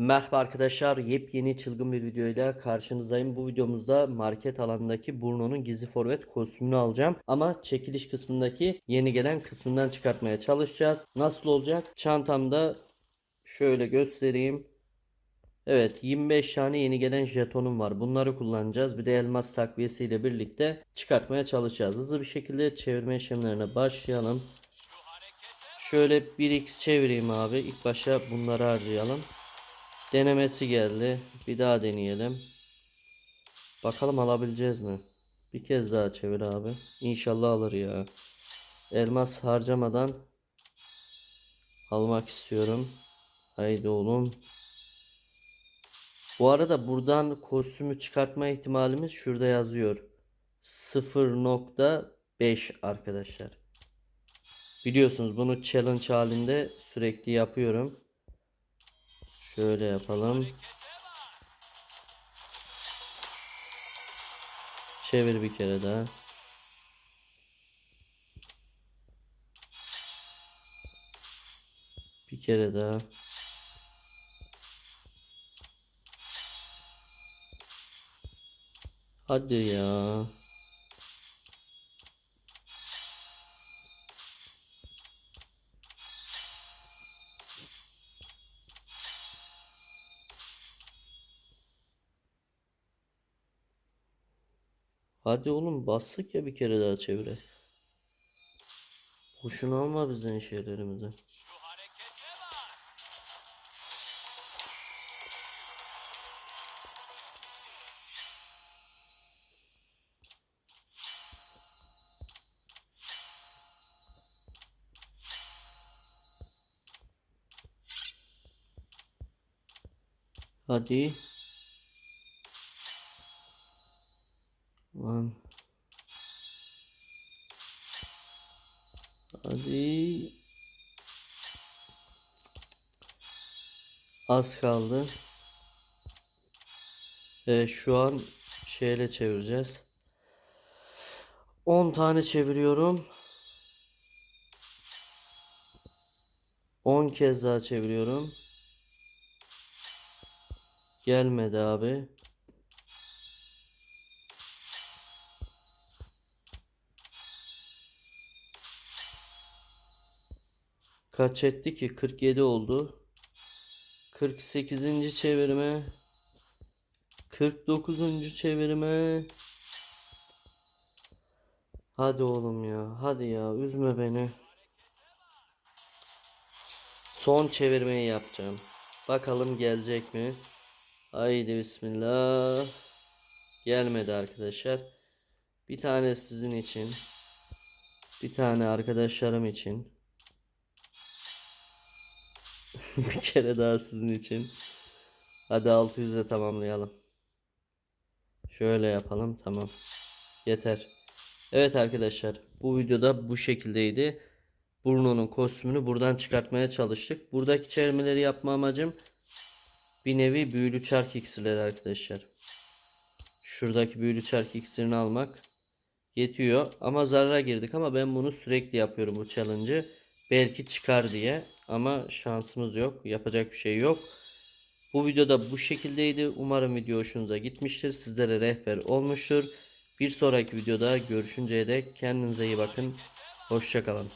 Merhaba arkadaşlar, yepyeni çılgın bir videoyla karşınızdayım. Bu videomuzda market alanındaki Bruno'nun gizli forvet kostümünü alacağım. Ama çekiliş kısmındaki yeni gelen kısmından çıkartmaya çalışacağız. Nasıl olacak? Çantamda şöyle göstereyim. Evet 25 tane yeni gelen jetonum var. Bunları kullanacağız. Bir de elmas takviyesiyle birlikte çıkartmaya çalışacağız. Hızlı bir şekilde çevirme işlemlerine başlayalım. Şöyle 1x çevireyim abi. İlk başa bunları harcayalım. Denemesi geldi. Bir daha deneyelim. Bakalım alabileceğiz mi? Bir kez daha çevir abi. İnşallah alır ya. Elmas harcamadan almak istiyorum. Haydi oğlum. Bu arada buradan kostümü çıkartma ihtimalimiz şurada yazıyor. 0.5 arkadaşlar. Biliyorsunuz bunu challenge halinde sürekli yapıyorum. Şöyle yapalım. Çevir bir kere daha. Bir kere daha. Hadi ya. Hadi oğlum bastık ya bir kere daha çevire. Boşuna alma bizden şeylerimizi. Hadi. Lan. Hadi. Az kaldı. Evet, şu an şeyle çevireceğiz. 10 tane çeviriyorum. 10 kez daha çeviriyorum. Gelmedi abi. Kaç etti ki? 47 oldu. 48. çevirme. 49. çevirme. Hadi oğlum ya. Hadi ya. Üzme beni. Son çevirmeyi yapacağım. Bakalım gelecek mi? Haydi bismillah. Gelmedi arkadaşlar. Bir tane sizin için. Bir tane arkadaşlarım için. bir kere daha sizin için. Hadi 600'e tamamlayalım. Şöyle yapalım. Tamam. Yeter. Evet arkadaşlar. Bu videoda bu şekildeydi. Bruno'nun kostümünü buradan çıkartmaya çalıştık. Buradaki çevirmeleri yapma amacım bir nevi büyülü çark iksirleri arkadaşlar. Şuradaki büyülü çark iksirini almak yetiyor. Ama zarara girdik ama ben bunu sürekli yapıyorum bu challenge'ı. Belki çıkar diye. Ama şansımız yok. Yapacak bir şey yok. Bu videoda bu şekildeydi. Umarım video hoşunuza gitmiştir. Sizlere rehber olmuştur. Bir sonraki videoda görüşünceye dek kendinize iyi bakın. Hoşçakalın.